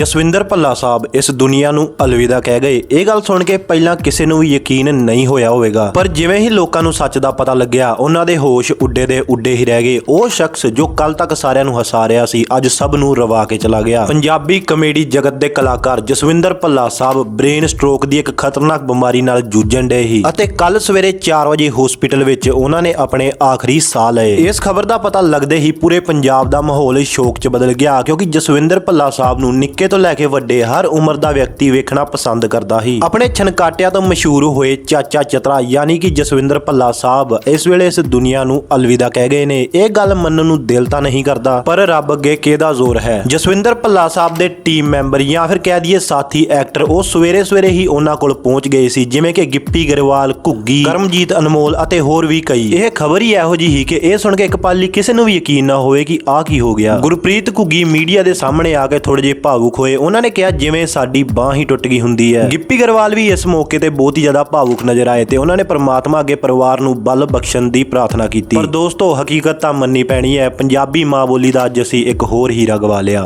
ਜਸਵਿੰਦਰ ਭੱਲਾ ਸਾਹਿਬ ਇਸ ਦੁਨੀਆ ਨੂੰ ਅਲਵਿਦਾ ਕਹਿ ਗਏ। ਇਹ ਗੱਲ ਸੁਣ ਕੇ ਪਹਿਲਾਂ ਕਿਸੇ ਨੂੰ ਵੀ ਯਕੀਨ ਨਹੀਂ ਹੋਇਆ ਹੋਵੇਗਾ। ਪਰ ਜਿਵੇਂ ਹੀ ਲੋਕਾਂ ਨੂੰ ਸੱਚ ਦਾ ਪਤਾ ਲੱਗਿਆ, ਉਹਨਾਂ ਦੇ ਹੋਸ਼ ਉੱਡੇ ਦੇ ਉੱਡੇ ਹੀ ਰਹਿ ਗਏ। ਉਹ ਸ਼ਖਸ ਜੋ ਕੱਲ ਤੱਕ ਸਾਰਿਆਂ ਨੂੰ ਹਸਾ ਰਿਹਾ ਸੀ, ਅੱਜ ਸਭ ਨੂੰ ਰਵਾ ਕੇ ਚਲਾ ਗਿਆ। ਪੰਜਾਬੀ ਕਮੇਡੀ ਜਗਤ ਦੇ ਕਲਾਕਾਰ ਜਸਵਿੰਦਰ ਭੱਲਾ ਸਾਹਿਬ ਬ੍ਰੇਨ ਸਟ੍ਰੋਕ ਦੀ ਇੱਕ ਖਤਰਨਾਕ ਬਿਮਾਰੀ ਨਾਲ ਜੂਝਣ ਡਏ ਸੀ ਅਤੇ ਕੱਲ ਸਵੇਰੇ 4 ਵਜੇ ਹਸਪੀਟਲ ਵਿੱਚ ਉਹਨਾਂ ਨੇ ਆਪਣੇ ਆਖਰੀ ਸਾਹ ਲਏ। ਇਸ ਖਬਰ ਦਾ ਪਤਾ ਲੱਗਦੇ ਹੀ ਪੂਰੇ ਪੰਜਾਬ ਦਾ ਮਾਹੌਲ ਸ਼ੋਕ 'ਚ ਬਦਲ ਗਿਆ, ਕਿਉਂਕਿ ਜਸਵਿੰਦਰ ਭੱਲਾ ਸਾਹਿਬ ਨੂੰ ਨਿੱਕੇ ਤੋਂ ਲੈ ਕੇ ਵੱਡੇ ਹਰ ਉਮਰ ਦਾ ਵਿਅਕਤੀ ਵੇਖਣਾ ਪਸੰਦ ਕਰਦਾ ਸੀ। ਆਪਣੇ ਛਣਕਾਟਿਆਂ ਤੋਂ ਮਸ਼ਹੂਰ ਹੋਏ ਚਾਚਾ ਚਤਰਾ ਯਾਨੀ ਕਿ ਜਸਵਿੰਦਰ ਭੱਲਾ ਸਾਹਿਬ ਇਸ ਵੇਲੇ ਇਸ ਦੁਨੀਆ ਨੂੰ ਅਲਵਿਦਾ ਕਹਿ ਗਏ ਨੇ। ਇਹ ਗੱਲ ਮੰਨਣ ਨੂੰ ਦਿਲ ਤਾਂ ਨਹੀਂ ਕਰਦਾ, ਪਰ ਰੱਬ ਅੱਗੇ ਕਿਹਦਾ ਜ਼ੋਰ ਹੈ? ਜਸਵਿੰਦਰ ਭੱਲਾ ਸਾਹਿਬ ਦੇ ਟੀਮ ਮੈਂਬਰ ਜਾਂ ਫਿਰ ਕਹਿ ਦਈਏ ਸਾਥੀ ਐਕਟਰ, ਉਹ ਸਵੇਰੇ ਸਵੇਰੇ ਹੀ ਉਹਨਾਂ ਕੋਲ ਪਹੁੰਚ ਗਏ ਸੀ, ਜਿਵੇਂ ਕਿ ਗਿੱਪੀ ਗਰੇਵਾਲ, ਘੁੱਗੀ, ਕਰਮਜੀਤ ਅਨਮੋਲ ਅਤੇ ਹੋਰ ਵੀ ਕਈ। ਇਹ ਖਬਰ ਹੀ ਇਹੋ ਜਿਹੀ ਸੀ ਕਿ ਇਹ ਸੁਣ ਕੇ ਇੱਕ ਪਾਲੀ ਕਿਸੇ ਨੂੰ ਵੀ ਯਕੀਨ ਨਾ ਹੋਵੇ ਕਿ ਆਹ ਕੀ ਹੋ ਗਿਆ। ਗੁਰਪ੍ਰੀਤ ਘੁੱਗੀ ਮੀਡੀਆ ਦੇ ਸਾਹਮਣੇ ਆ ਕੇ ਥੋੜੇ ਜਿਹੇ ਭਾਵੁਕ ਹੋਏ। ਉਹਨਾਂ ਨੇ ਕਿਹਾ, ਜਿਵੇਂ ਸਾਡੀ ਬਾਹ ਹੀ ਟੁੱਟ ਗਈ ਹੁੰਦੀ ਹੈ। ਗਿੱਪੀ ਗਰਵਾਲ ਵੀ ਇਸ ਮੌਕੇ ਤੇ ਬਹੁਤ ਹੀ ਜ਼ਿਆਦਾ ਭਾਵੁਕ ਨਜ਼ਰ ਆਏ ਤੇ ਉਹਨਾਂ ਨੇ ਪਰਮਾਤਮਾ ਅੱਗੇ ਪਰਿਵਾਰ ਨੂੰ ਬਲ ਬਖਸ਼ਣ ਦੀ ਪ੍ਰਾਰਥਨਾ ਕੀਤੀ। ਪਰ ਦੋਸਤੋ, ਹਕੀਕਤ ਤਾਂ ਮੰਨੀ ਪੈਣੀ ਹੈ। ਪੰਜਾਬੀ ਮਾਂ ਬੋਲੀ ਦਾ ਅੱਜ ਅਸੀਂ ਇੱਕ ਹੋਰ ਹੀਰਾ ਗਵਾ ਲਿਆ।